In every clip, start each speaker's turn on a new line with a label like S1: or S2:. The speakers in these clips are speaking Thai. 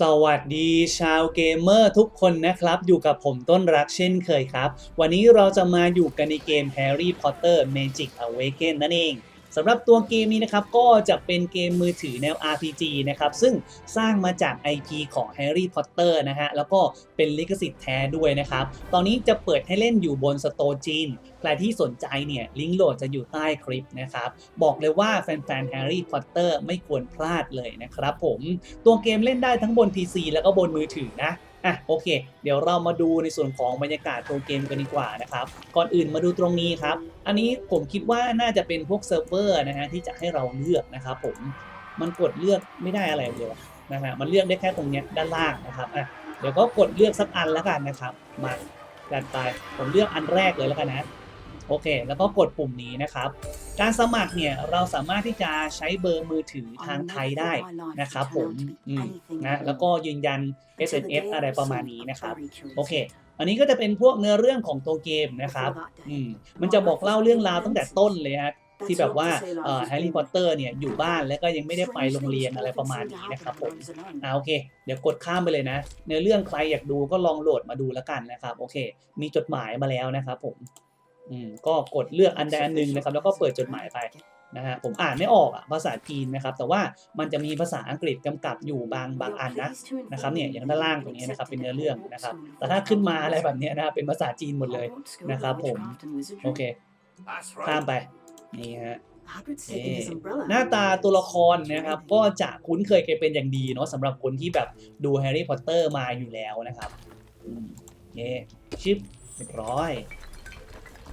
S1: สวัสดีชาวเกมเมอร์ทุกคนนะครับ อยู่กับผมต้นรักเช่นเคยครับ วันนี้เราจะมาอยู่กันในเกม Harry Potter Magic Awaken นั่นเอง สำหรับตัวเกมนี้นะครับก็จะเป็นเกมมือถือแนว RPG นะครับซึ่งสร้างมาจาก IP ของ Harry Potter นะฮะแล้วก็เป็นลิขสิทธิ์แท้ด้วยนะครับ ตอนนี้จะเปิดให้เล่นอยู่บนสโตร์จีน ใครที่สนใจเนี่ยลิงก์โหลดจะอยู่ใต้คลิปนะครับ บอกเลยว่าแฟนๆ Harry Potter ไม่ควรพลาดเลยนะครับผม ตัวเกมเล่นได้ทั้งบน PC แล้วก็บนมือถือนะ อะโอเค เดี๋ยวเรามาดูในส่วนของบรรยากาศตัวเกมกันดีกว่านะครับก่อนอื่นมาดูตรงนี้ครับ อันนี้ผมคิดว่าน่าจะเป็นพวกเซิร์ฟเวอร์นะฮะที่จะให้เราเลือกนะครับผมมันกดเลือกไม่ได้อะไรเลยวะนะฮะมันเลือกได้แค่ตรงเนี้ยด้านล่างนะครับอะเดี๋ยวก็กดเลือกสักอันแล้วกันนะครับมาจัดไปผมเลือกอันแรกเลยแล้วกันนะ โอเค แล้วก็กดปุ่มนี้นะครับ การสมัครเนี่ยเราสามารถที่จะใช้เบอร์มือถือทางไทยได้นะครับผมอืมนะแล้วก็ยืนยัน SMS อะไรประมาณนี้นะครับ โอเค อันนี้ก็จะเป็นพวกเนื้อเรื่องของตัวเกมนะครับอืมมันจะบอกเล่าเรื่องราวตั้งแต่ต้นเลยฮะที่แบบว่าเอ่อแฮร์รี่พอตเตอร์เนี่ยอยู่บ้านแล้วก็ยังไม่ได้ไปโรงเรียนอะไรประมาณนี้นะครับผมอ่าโอเค เดี๋ยวกดข้ามไปเลยนะในเรื่องใครอยากดูก็ลองโหลดมาดูแล้วกันนะครับ โอเค มีจดหมายมาแล้วนะครับผม อืมก็กดเลือกอันใดอันหนึ่งนะครับ แล้วก็เปิดจดหมายไปนะฮะผมอ่านไม่ออกอะภาษาจีนนะครับ แต่ว่ามันจะมีภาษาอังกฤษกำกับอยู่บางบางอันนะนะครับเนี่ยอย่างด้านล่างตรงนี้นะครับเป็นเนื้อเรื่องนะครับ แต่ถ้าขึ้นมาอะไรแบบเนี้ยนะครับเป็นภาษาจีนหมดเลยนะครับผมโอเคข้ามไปนี่ฮะหน้าตาตัวละครนะครับ ก็จะคุ้นเคยกันเป็นอย่างดีเนาะสำหรับคนที่แบบดูแฮร์รี่พอตเตอร์มาอยู่แล้วนะครับอืมเย่ชิปเรียบร้อย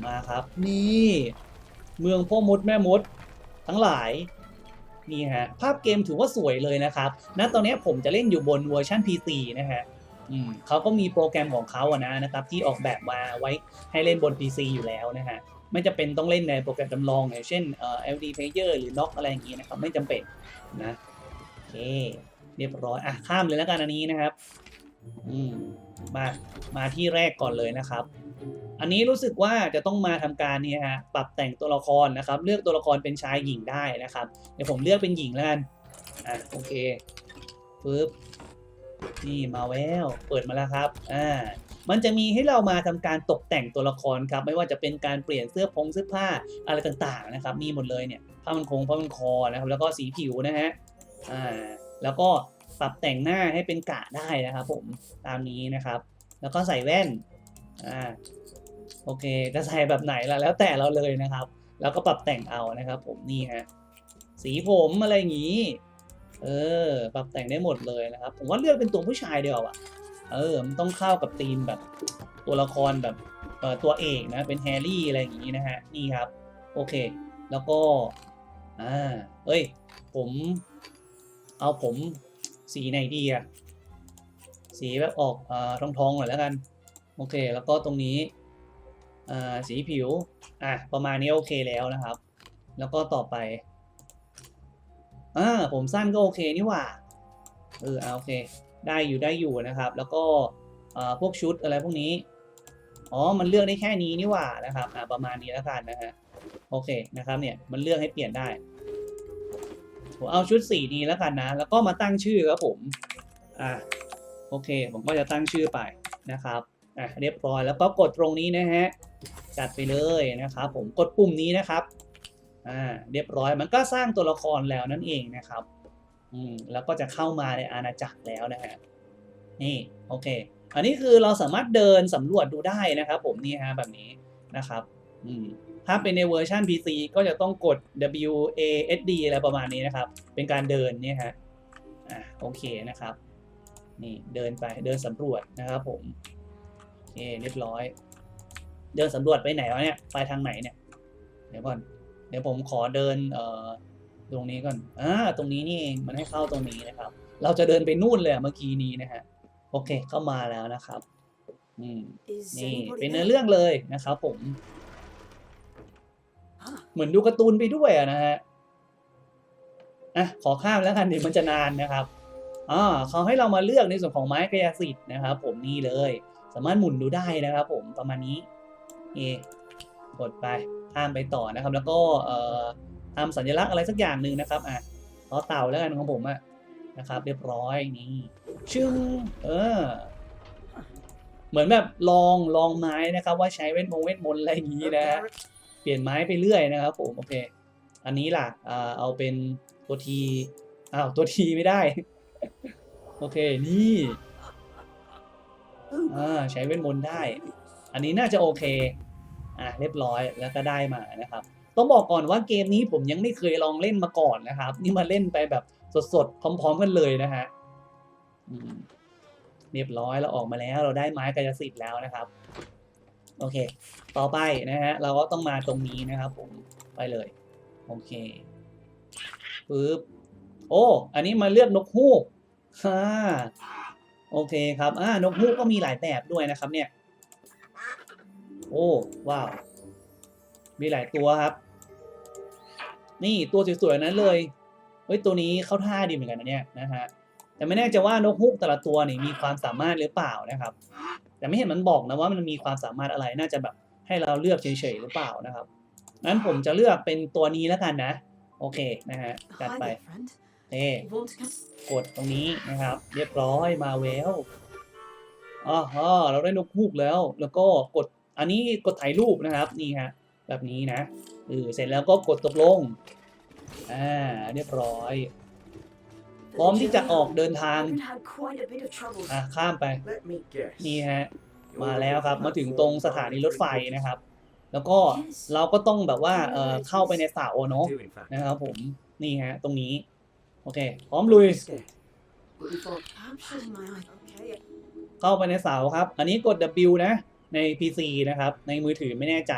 S1: มาครับ นี่ เมืองพ่อมดแม่มด ทั้งหลายนี่ฮะภาพเกมถือว่าสวยเลยนะครับณตอนนี้ผมจะเล่นอยู่บนเวอร์ชัน PC นะฮะอืมเขาก็มีโปรแกรมของเขาอะนะนะครับที่ออกแบบมาไว้ให้เล่นบน PC อยู่แล้วนะฮะไม่จำเป็นต้องเล่นในโปรแกรมจำลองอย่างเช่นเอ่อ LD Player หรือ NOC อะไรอย่างงี้นะครับไม่จำเป็นนะโอเคเรียบร้อยอะข้ามเลยแล้วกันอันนี้นะครับ อืมมามาที่แรกก่อนเลยนะครับ อันนี้รู้สึกว่าจะต้องมาทำการเนี่ยฮะปรับแต่งตัวละครนะครับ เลือกตัวละครเป็นชายหญิงได้นะครับ เดี๋ยวผมเลือกเป็นหญิงแล้วกันอะโอเคปึ๊บนี่มาแล้วเปิดมาแล้วครับอ่ามันจะมีให้เรามาทำการตกแต่งตัวละครครับ ไม่ว่าจะเป็นการเปลี่ยนเสื้อพงเสื้อผ้าอะไรต่างๆนะครับ มีหมดเลยเนี่ยผ้ามันคงผ้ามันคอนะครับ แล้วก็สีผิวนะฮะอ่าแล้วก็ปรับแต่งหน้าให้เป็นกะได้นะครับ ผมตามนี้นะครับ แล้วก็ใส่แว่น อ่าโอเคจะใส่แบบไหนล่ะแล้วแต่เราเลยนะครับ แล้วก็ปรับแต่งเอานะครับ ผมนี่ฮะสีผมอะไรอย่างนี้ เออ ปรับแต่งได้หมดเลยนะครับ ผมว่าเลือกเป็นตัวผู้ชายเดียวอะเออมันต้องเข้ากับธีมแบบตัวละครแบบเออตัวเอกนะเป็นแฮร์รี่อะไรอย่างนี้นะฮะนี่ครับ โอเค แล้วก็อ่าเอ้ย ผม เอาผมสีไหนดีอะสีแบบออกอ่อทองๆหน่อยแล้วกัน โอเค แล้วก็ตรงนี้อ่าสีผิว อะ ประมาณนี้โอเคแล้วนะครับ แล้วก็ต่อไป อ่า ผมสั้นก็โอเคนี่หว่า เออเอาโอเค ได้อยู่ได้อยู่นะครับ แล้วก็อ่าพวกชุดอะไรพวกนี้ อ๋อ มันเลือกได้แค่นี้นี่หว่านะครับ อ่า ประมาณนี้แล้วกันนะฮะ โอเคนะครับ เนี่ย มันเลือกให้เปลี่ยนได้ ผมเอาชุดสีนี้แล้วกันนะ แล้วก็มาตั้งชื่อครับผม อ่า โอเค ผมก็จะตั้งชื่อไปนะครับ อะเรียบร้อยแล้วก็กดตรงนี้นะฮะจัดไปเลยนะครับ ผมกดปุ่มนี้นะครับอ่าเรียบร้อยมันก็สร้างตัวละครแล้วนั่นเองนะครับอืมแล้วก็จะเข้ามาในอาณาจักรแล้วนะฮะนี่โอเค อันนี้คือเราสามารถเดินสำรวจดูได้นะครับ ผมนี่ฮะแบบนี้นะครับอืมถ้าเป็นในเวอร์ชัน PC ก็จะต้องกด W A S D อะไรประมาณนี้นะครับ เป็นการเดินเนี่ยฮะอ่าโอเคนะครับ นี่เดินไปเดินสำรวจนะครับผม เคเรียบร้อย เดินสำรวจไปไหนวะเนี่ย ไปทางไหนเนี่ย เดี๋ยวก่อน เดี๋ยวผมขอเดินเอ่อตรงนี้ก่อน อ่า ตรงนี้นี่เอง มันให้เข้าตรงนี้นะครับ เราจะเดินไปนู่นเลยอะเมื่อกี้นี้นะฮะ โอเค เข้ามาแล้วนะครับ อืม นี่ เป็นเนื้อเรื่องเลยนะครับผม เหมือนดูการ์ตูนไปด้วยอะนะฮะ อะ ขอข้ามแล้วกันเดี๋ยวมันจะนานนะครับอ่าเขาให้เรามาเลือกในส่วนของไม้กายสิทธิ์นะครับผมนี่เลย สามารถหมุนดูได้นะครับ ผมประมาณนี้เอกดไปข้ามไปต่อนะครับ แล้วก็เอ่อทำสัญลักษณ์อะไรสักอย่างหนึ่งนะครับอะต่อเต่าแล้วกันของผมอะนะครับ เรียบร้อยนี่ชึ้งเออ เหมือนแบบลองลองไม้นะครับ ว่าใช้เวทมงเวทมนต์อะไรอย่างนี้นะฮะเปลี่ยนไม้ไปเรื่อยนะครับผมโอเค อันนี้ล่ะอ่าเอาเป็นตัวทีอ้าวตัวทีไม่ได้ โอเคนี่ อ่าใช้เวทมนต์ได้ อันนี้น่าจะโอเคอะเรียบร้อยแล้วก็ได้มานะครับ ต้องบอกก่อนว่าเกมนี้ผมยังไม่เคยลองเล่นมาก่อนนะครับ นี่มาเล่นไปแบบสดๆพร้อม ๆ กันเลยนะฮะเรียบร้อยเราออกมาแล้วเราได้ไม้กายสิทธิ์แล้วนะครับ โอเค ต่อไปนะฮะเราก็ต้องมาตรงนี้นะครับ ผมไปเลย โอเคปึ๊บโอ้ อันนี้มาเลือกนกฮูกฮ่า โอเคครับอ่านกฮูกก็มีหลายแบบด้วยนะครับ เนี่ย โอ้ว้าวมีหลายตัวครับ นี่ตัวสวยๆนั้นเลยเฮ้ยตัวนี้เข้าท่าดีเหมือนกันนะเนี่ยนะฮะแต่ไม่แน่ใจว่านกฮูกแต่ละตัวนี่มีความสามารถหรือเปล่านะครับ แต่ไม่เห็นมันบอกนะว่ามันมีความสามารถอะไรน่าจะแบบให้เราเลือกเฉยๆหรือเปล่านะครับงั้นผมจะเลือกเป็นตัวนี้แล้วกันนะ โอเคนะฮะจัดไป กดตรงนี้นะครับ เรียบร้อยมาแววอ๋อฮะเราได้นกฮูกแล้ว แล้วก็กดอันนี้กดถ่ายรูปนะครับนี่ฮะแบบนี้นะเออเสร็จแล้วก็กดตกลงอ่าเรียบร้อย พร้อมที่จะออกเดินทางอะข้ามไปนี่ฮะมาแล้วครับมาถึงตรงสถานีรถไฟนะครับ แล้วก็เราก็ต้องแบบว่าเออเข้าไปในเสาเนาะนะครับผมนี่ฮะตรงนี้ โอเค พร้อมลุย
S2: Scared.
S3: But before, I'm shutting my eye. Okay.
S1: เข้าไปในเสาครับ อันนี้กด W นะ ใน PC นะครับ ในมือถือไม่แน่ใจ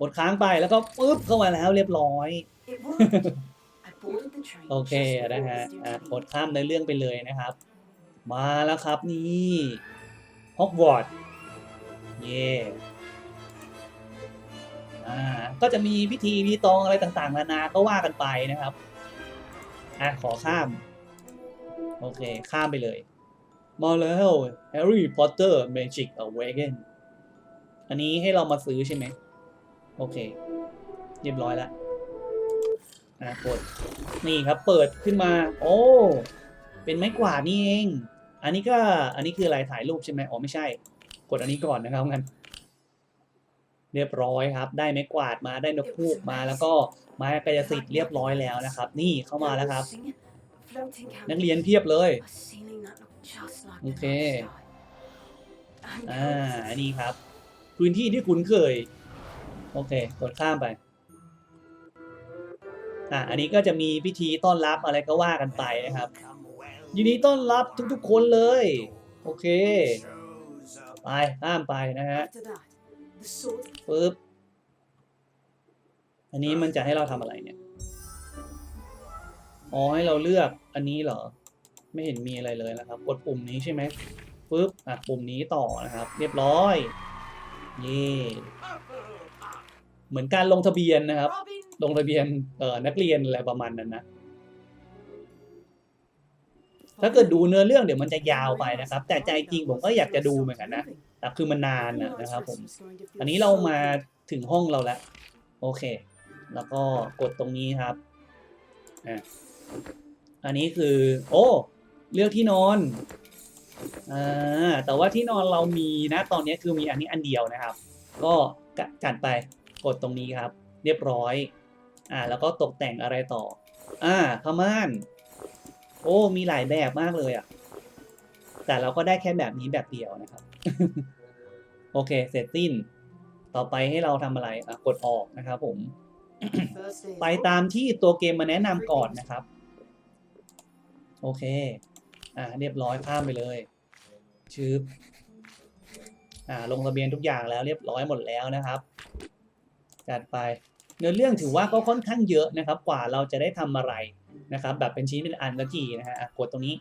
S1: กดค้างไปแล้วก็ปึ๊บเข้ามาแล้วเรียบร้อย
S3: It worked. I boarded the train.
S1: โอเค
S3: just before
S1: นะ
S3: it
S1: ฮะ
S3: was due
S1: อะ
S3: to
S1: กด
S3: leave.
S1: ข้ามในเรื่องไปเลยนะครับ มาแล้วครับนี่ฮอกวอตส์เย่อ่าก็จะมีพิธีรีตองอะไรต่างๆนานาก็ว่ากันไปนะครับ อะขอข้าม โอเค ข้ามไปเลยมาแล้ว Harry Potter Magic Awaken อันนี้ให้เรามาซื้อใช่ไหม โอเค เรียบร้อยแล้วอะกดนี่ครับเปิดขึ้นมา โอ้เป็นไม้กวาดนี่เอง อันนี้ก็อันนี้คืออะไรถ่ายรูปใช่ไหมอ๋อไม่ใช่ กดอันนี้ก่อนนะครับงั้น เรียบร้อยครับ ได้ไม้กวาดมาได้นกฮูกมาแล้วก็ไม้กายสิทธิ์เรียบร้อยแล้วนะครับ นี่เข้ามาแล้วครับ
S3: Singing, floating
S1: นัก
S3: candles,
S1: เรียนเพียบเลย
S3: a ceiling that looked just like
S1: Okay.
S3: the night sky. And
S1: อ่า
S3: coats.
S1: นี่ครับ พื้นที่ที่คุ้นเคย โอเคกดข้ามไปอ่าอันนี้ก็จะมีพิธีต้อนรับอะไรก็ว่ากันไปนะครับยินดีต้อนรับทุกๆคนเลย โอเค ไปข้ามไปนะฮะ ปึ๊บ อันนี้มันจะให้เราทำอะไรเนี่ย อ๋อให้เราเลือกอันนี้เหรอ ไม่เห็นมีอะไรเลยนะครับ กดปุ่มนี้ใช่ไหมปึ๊บ อะ ปุ่มนี้ต่อนะครับ เรียบร้อย เย่เหมือนการลงทะเบียนนะครับ ลงทะเบียนเอ่อนักเรียนอะไรประมาณนั้นนะ ถ้าเกิดดูเนื้อเรื่องเดี๋ยวมันจะยาวไปนะครับ แต่ใจจริงผมก็อยากจะดูเหมือนกันนะ แต่คือมันนานนะนะครับผมอันนี้เรามาถึงห้องเราแล้วโอเค แล้วก็กดตรงนี้ครับอะอันนี้คือ โอ้เลือกที่นอนอ่าแต่ว่าที่นอนเรามีนะตอนนี้คือมีอันนี้อันเดียวนะครับ ก็กะจัดไปกดตรงนี้ครับ เรียบร้อยอ่าแล้วก็ตกแต่งอะไรต่อ อ่าผ้าม่าน โอ้มีหลายแบบมากเลยอะ แต่เราก็ได้แค่แบบนี้แบบเดียวนะครับ โอเค เสร็จสิ้น ต่อไปให้เราทำอะไรอะกดออกนะครับผม ไปตามที่ตัวเกมมาแนะนำก่อนนะครับ โอเค อ่า เรียบร้อยข้ามไปเลยชืบอ่า ลงทะเบียนทุกอย่างแล้วเรียบร้อยหมดแล้วนะครับ จัดไป เนื้อเรื่องถือว่าก็ค่อนข้างเยอะนะครับ กว่าเราจะได้ทำอะไรนะครับ แบบเป็นชิ้นเป็นอันละกี่นะฮะอะกดตรงนี้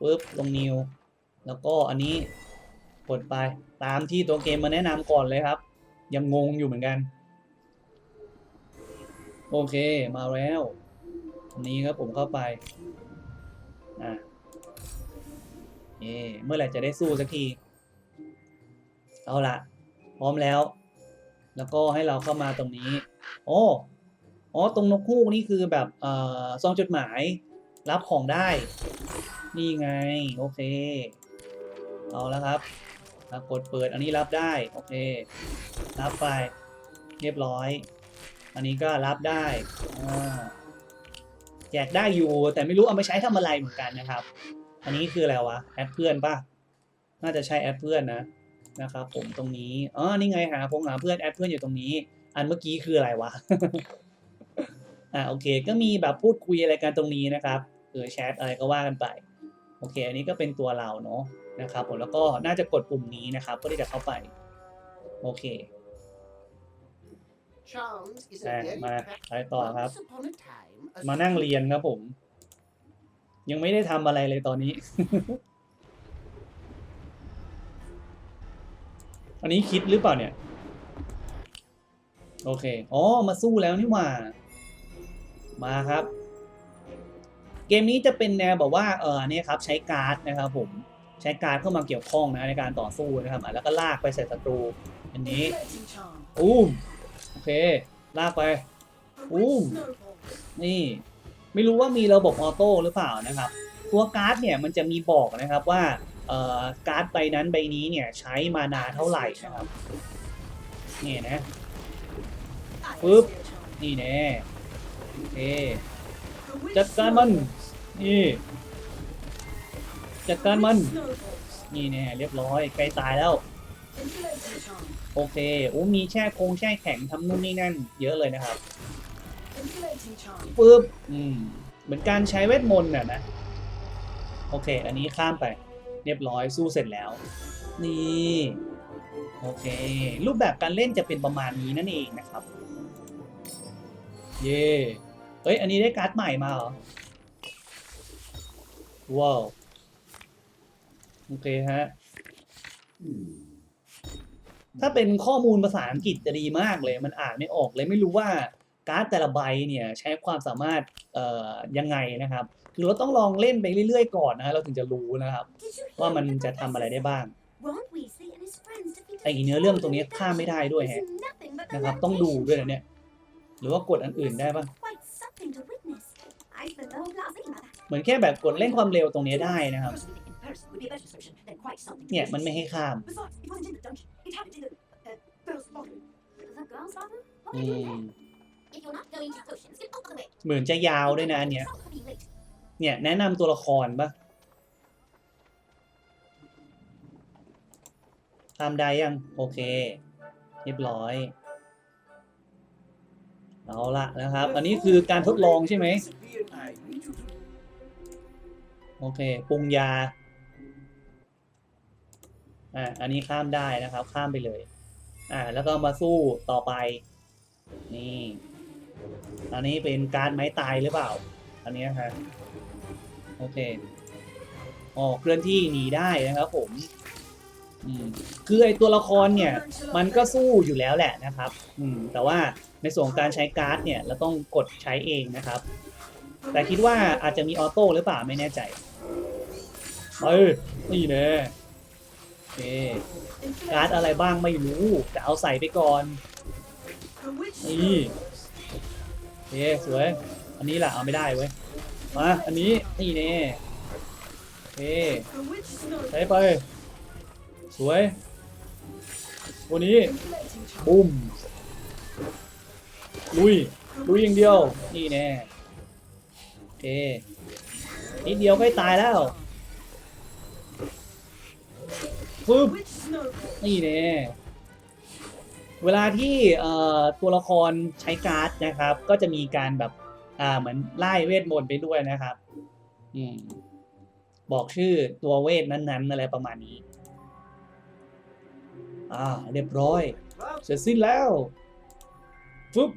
S1: ปึ๊บลงนิว แล้วก็อันนี้ กดไปตามที่ตัวเกมมาแนะนำก่อนเลยครับ ยังงงอยู่เหมือนกัน โอเคมาแล้วนนี้ครับผมเข้าไปอะเย่เมื่อไหร่จะได้สู้สักที เอาละพร้อมแล้ว แล้วก็ให้เราเข้ามาตรงนี้ โอ้อ๋อตรงนกฮูกนี่คือแบบเอ่อซองจดหมายรับของได้ นี่ไง โอเค เอาแล้วครับ อะกดเปิดอันนี้รับได้โอเค รับไป เรียบร้อย อันนี้ก็รับได้อ่าแจกได้อยู่ แต่ไม่รู้เอาไปใช้ทำอะไรเหมือนกันนะครับ อันนี้คืออะไรวะแอดเพื่อนป่ะน่าจะใช่แอดเพื่อนนะนะครับผมตรงนี้อ๋อนี่ไงหาพงหาเพื่อนแอดเพื่อนอยู่ตรงนี้ อันเมื่อกี้คืออะไรวะอ่าโอเค ก็มีแบบพูดคุยอะไรกันตรงนี้นะครับเออแชทอะไรก็ว่ากันไป โอเค อันนี้ก็เป็นตัวเราเนาะ นะครับผมแล้วก็น่าจะกดปุ่มนี้นะครับเพื่อที่จะเข้าไป โอเค
S2: Charms is a
S1: อะ
S2: very
S1: มา
S2: practical
S1: ไปต่อครับ
S2: Once upon a time, a
S1: มานั่งเรียนครับผม ยังไม่ได้ทำอะไรเลยตอนนี้ อันนี้คิดหรือเปล่าเนี่ย โอเค อ๋อ มาสู้แล้วนี่หว่า มาครับ เกมนี้จะเป็นแนวแบบว่า เออเนี่ยครับ ใช้การ์ดนะครับผม ใช้การ์ดเข้ามาเกี่ยวข้องนะในการต่อสู้นะครับอะแล้วก็ลากไปใส่ศัตรู อันนี้
S3: Inflating charm.
S1: อู้มโอเค ลากไป
S3: The
S1: Ooh.
S3: witch snowballs.
S1: นี่ ไม่รู้ว่ามีระบบออโต้หรือเปล่านะครับ ตัวการ์ดเนี่ยมันจะมีบอกนะครับว่าเอ่อการ์ดใบนั้นใบนี้เนี่ยใช้มานาเท่าไหร่นะครับนี่นะ
S3: I
S1: Oop.
S3: see a charm.
S1: นี่แน่โอเค
S3: The witch
S1: จัดการมัน
S3: snowballs.
S1: นี่ จัดการมัน นี่แน่เรียบร้อยใกล้ตายแล้ว โอเคโอ้มีแช่คงแช่แข็งทำนู่นนี่นั่น เยอะเลยนะครับปึ๊บอืมเหมือนการใช้เวทมนต์น่ะนะ โอเค อันนี้ข้ามไป เรียบร้อยสู้เสร็จแล้ว นี่ โอเค รูปแบบการเล่นจะเป็นประมาณนี้นั่นเองนะครับ เย่เอ้ย อันนี้ได้การ์ดใหม่มาเหรอ ว้าว โอเคฮะ ถ้าเป็นข้อมูลภาษาอังกฤษจะดีมากเลย มันอ่านไม่ออกเลยไม่รู้ว่าการ์ดแต่ละใบเนี่ยใช้ความสามารถเอ่อยังไงนะครับคือเราต้องลองเล่นไปเรื่อยๆก่อนนะฮะเราถึงจะรู้นะครับ ว่ามันจะทำอะไรได้บ้าง ไอ้เนื้อเรื่องตรงนี้ข้ามไม่ได้ด้วยแฮะนะครับ ต้องดูด้วยนะเนี่ย หรือว่ากดอันอื่นได้ปะเหมือนแค่แบบกดเล่นความเร็วตรงนี้ได้นะครับ
S3: Personally, in person would be a better solution than quite something. to
S1: เนี่ย
S3: witness.
S1: มันไม่ให้ข้าม
S3: Besides, it wasn't in the dungeon. It happened in the uh, girls' bathroom. The girls' bathroom? What
S1: อื
S3: were you doing
S1: ม
S3: there? If you're not going to potions, get out of the way.
S1: เหมือนจะยาวด้วยนะอันเนี้ย
S3: It's not gonna be late.
S1: เนี่ยแนะนำตัวละครปะทำได้ยัง โอเค เรียบร้อยเอาละนะครับ อันนี้คือการทดลองใช่ไหม โอเคปรุงยา อ่าอันนี้ข้ามได้นะครับ ข้ามไปเลย อ่า แล้วก็มาสู้ต่อไป นี่อันนี้เป็นการไม้ตายหรือเปล่า อันนี้ฮะโอเคอ๋อเคลื่อนที่หนีได้นะครับผมอืมคือไอตัวละครเนี่ย มันก็สู้อยู่แล้วแหละนะครับ อืม แต่ว่าในส่วนการใช้การ์ดเนี่ย เราต้องกดใช้เองนะครับ แต่คิดว่าอาจจะมีออโต้หรือเปล่าไม่แน่ใจ เอ้ยนี่แน่ เค การ์ดอะไรบ้างไม่รู้ แต่เอาใส่ไปก่อน นี่โอเคสวย อันนี้แหละเอาไม่ได้เว้ย มา อันนี้ นี่แน่โอเคใช้ไป สวยวันนี้บุ้มลุย ลุยอย่างเดียว นี่แน่โอเคนิดเดียวใก็ตายแล้ว ปึ๊บ
S3: Witch snowballs.
S1: นี่แน่เวลาที่ตัวละครใช้การ์ดนะครับ ก็จะมีการแบบอ่าเหมือนไล่เวทมนต์ไปด้วยนะครับอืบอกชื่อตัวเวทนั้นๆอะไรประมาณนี้ อ่า เรียบร้อย เสร็จสิ้นแล้วฟึบ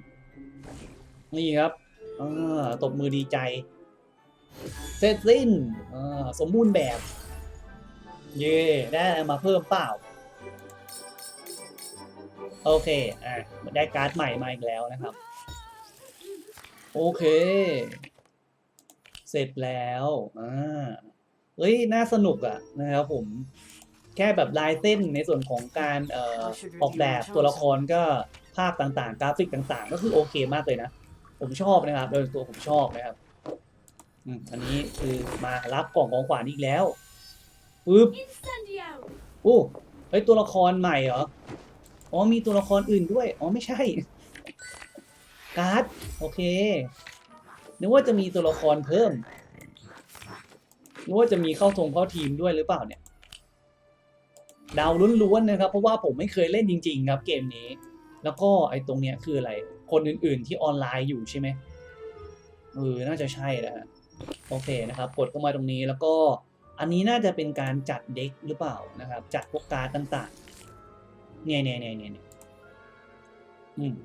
S1: นี่ครับอ่าตบมือดีใจ เสร็จสิ้นอ่าสมบูรณ์แบบ เย่ได้อะไรมาเพิ่มเปล่า โอเค อะ ได้การ์ดใหม่มาอีกแล้วนะครับ โอเค เสร็จแล้ว อ่าเฮ้ย น่าสนุกอะนะครับผม แค่แบบลายเส้นในส่วนของการเอ่อออกแบบตัวละครก็ภาพต่างๆ กราฟิกต่างๆ ก็คือโอเคมากเลยนะ ผมชอบนะครับ โดยตัวผมชอบนะครับอืมอันนี้คือมารับกล่องของขวัญอีกแล้ว ปึ๊บ
S3: Incendio!
S1: โอ้เฮ้ยตัวละครใหม่เหรอ อ๋อมีตัวละครอื่นด้วย อ๋อไม่ใช่ การ์ด โอเค นึกว่าจะมีตัวละครเพิ่ม นึกว่าจะมีเข้าทงเข้าทีมด้วยหรือเปล่าเนี่ย ดาวล้วนๆนะครับ เพราะว่าผมไม่เคยเล่นจริง ๆ ครับเกมนี้ แล้วก็ไอ้ตรงเนี้ยคืออะไร คนอื่น ๆ ที่ออนไลน์อยู่ใช่ไหมเออ น่าจะใช่แหละฮะโอเคนะครับ กดเข้ามาตรงนี้แล้วก็ อันนี้น่าจะเป็นการจัดเด็กหรือเปล่านะครับ จัดพวกการ์ดต่างๆ เนี่ยเนี่ยเนี่ยเนี่ยอืม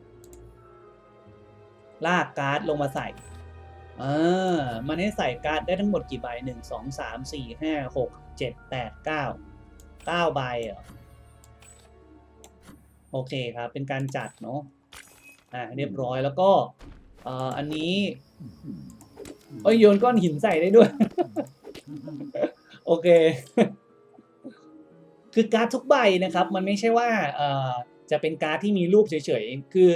S1: ลากการ์ดลงมาใส่อ่ามันให้ใส่การ์ดได้ทั้งหมดกี่ใบหนึ่งสองสามสี่ห้าหกเจ็ดแปดเก้าเก้าใบเหรอโอเคครับ เป็นการจัดเนาะอ่าเรียบร้อยแล้วก็เอ่ออันนี้เอ้ยโยนก้อนหินใส่ได้ด้วย อเค คือการ์ดทุกใบนะครับ มันไม่ใช่ว่าจะเป็นการ์ดที่มีรูปเฉยๆ คือ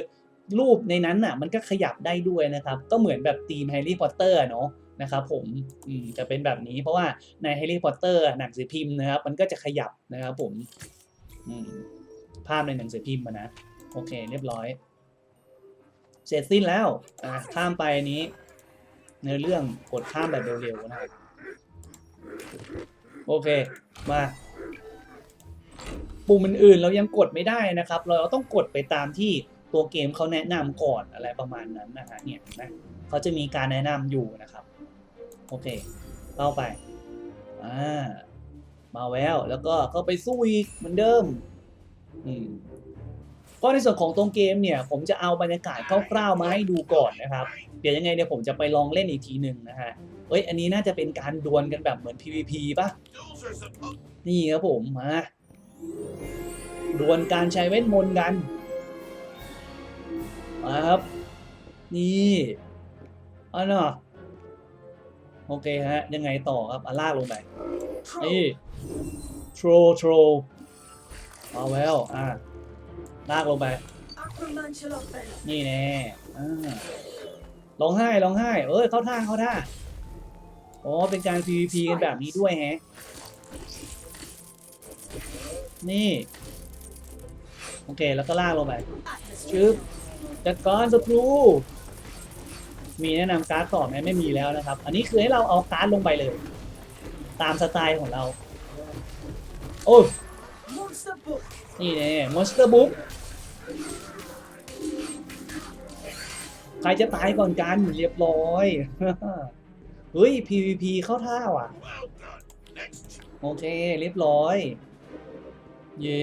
S1: รูปในนั้นน่ะ มันก็ขยับได้ด้วยนะครับ ก็เหมือนแบบทีมแฮร์รี่พอตเตอร์เนาะนะครับผมจะเป็นแบบนี้เพราะว่าในแฮร์รี่พอตเตอร์หนังสือพิมพ์นะครับ มันก็จะขยับนะครับผมภาพในหนังสือพิมพ์มานะ โอเค เรียบร้อย เสร็จสิ้นแล้วอะข้ามไปอันนี้ในเรื่องกดข้ามแบบเร็วๆนะครับ โอเค มาปุ่มอื่นๆเรายังกดไม่ได้นะครับ เราต้องกดไปตามที่ตัวเกมเขาแนะนำก่อนอะไรประมาณนั้นนะฮะเนี่ยนะเขาจะมีการแนะนำอยู่นะครับ โอเคเข้าไปอ่ามาแล้วแล้วก็เข้าไปสู้อีกเหมือนเดิมอืมก็ในส่วนของตรงเกมเนี่ยผมจะเอาบรรยากาศคร่าวๆมาให้ดูก่อนนะครับ เดี๋ยวยังไงเนี่ยผมจะไปลองเล่นอีกทีหนึ่งนะฮะ เอ้ย อันนี้น่าจะเป็นการดวลกันแบบเหมือน PVP ป่ะ นี่ครับผม มาดวลการใช้เวทมนต์กัน มาครับ นี่อันน่ะโอเคฮะ ยังไงต่อครับอาล่ากลงไป นี่โทรโทรเอาแล้ว อะลากลงไป นี่แน่ร้องไห้ร้องไห้ เอ้ยเข้าท่าเข้าท่า อ๋อ เป็นการ PVP กันแบบนี้ด้วยแฮะ นี่ โอเค แล้วก็ลากลงไปชึบจัดการศัตรู มีแนะนำการ์ดต่อไหมไม่มีแล้วนะครับ อันนี้คือให้เราเอาการ์ดลงไปเลย ตามสไตล์ของเรา โอ้ย
S3: Monster book.
S1: นี่แน่ Monster Book ใครจะตายก่อนกันเรียบร้อย เฮ้ย PVP เข้าท่าว่ะ โอเค เรียบร้อย เย่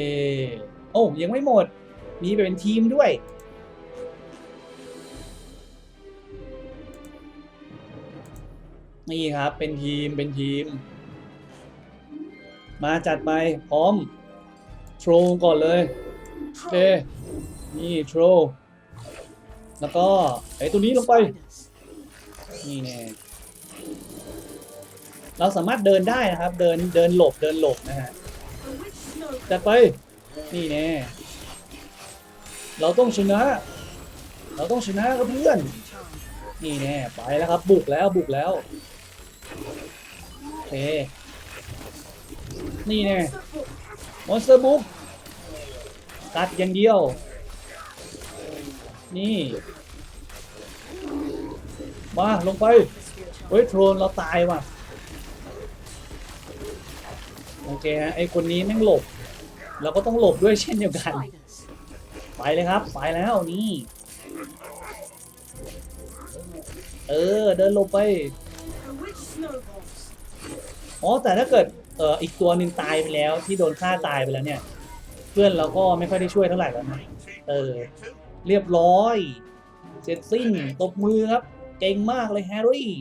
S1: โอ้ยังไม่หมด มีเป็นทีมด้วย นี่ครับ เป็นทีมเป็นทีม มาจัดไป พร้อม โทรก่อนเลยโอเค นี่โทรแล้วก็ไอ้ตัวนี้ลงไป นี่แน่ เราสามารถเดินได้นะครับ เดินเดินหลบเดินหลบนะฮะ
S3: The witch snow.
S1: จัดไปนี่แน่เราต้องชนะ เราต้องชนะครับเพื่อนนี่แน่ไปแล้วครับบุกแล้วบุกแล้วโอเคนี่แน่มอนสเตอร์บุกตัดอย่างเดียว นี่ มาลงไปเฮ้ยโทรนเราตายว่ะ โอเคฮะไอคนนี้แม่งหลบ เราก็ต้องหลบด้วยเช่นเดียวกัน ไปเลยครับ ไปแล้วนี่ เออ เดินหลบไป อ๋อ แต่ถ้าเกิดเอออีกตัวหนึ่งตายไปแล้วที่โดนฆ่าตายไปแล้วเนี่ย เพื่อนเราก็ไม่ค่อยได้ช่วยเท่าไหร่แล้วนะเออ เรียบร้อย เสร็จสิ้นตบมือครับ เก่งมากเลยแฮร์รี่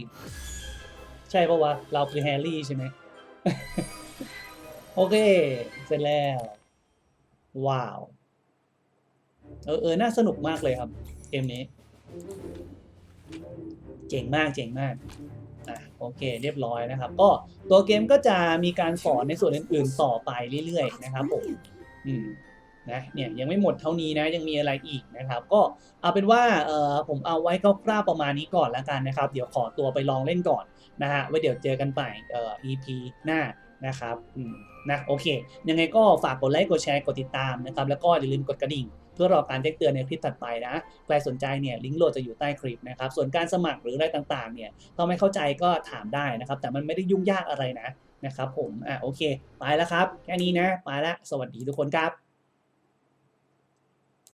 S1: ใช่ปะวะ เราคือแฮร์รี่ใช่ไหม โอเค เสร็จแล้ว ว้าว เออเออน่าสนุกมากเลยครับ เกมนี้ เจ๋งมากเจ๋งมากอะโอเค เรียบร้อยนะครับ ก็ตัวเกมก็จะมีการสอนในส่วนอื่น ๆ ต่อไปเรื่อย ๆ นะครับผมอืมนะเนี่ยยังไม่หมดเท่านี้นะยังมีอะไรอีกนะครับ ก็เอาเป็นว่าเออผมเอาไว้คร่าวๆประมาณนี้ก่อนแล้วกันนะครับ เดี๋ยวขอตัวไปลองเล่นก่อนนะฮะไว้เดี๋ยวเจอกันใหม่เอ่อ EP หน้านะครับอืม นะโอเค ยังไงก็ฝากกดไลค์กดแชร์กดติดตามนะครับแล้วก็อย่าลืมกดกระดิ่ง เพื่อรอการแจ้งเตือนในคลิปถัดไปนะใครสนใจเนี่ยลิงก์โหลดจะอยู่ใต้คลิปนะครับส่วนการสมัครหรืออะไรต่างๆเนี่ยถ้าไม่เข้าใจก็ถามได้นะครับ แต่มันไม่ได้ยุ่งยากอะไรนะนะครับผมอะโอเค ไปแล้วครับ แค่นี้นะ ไปแล้วสวัสดีทุกคนครับ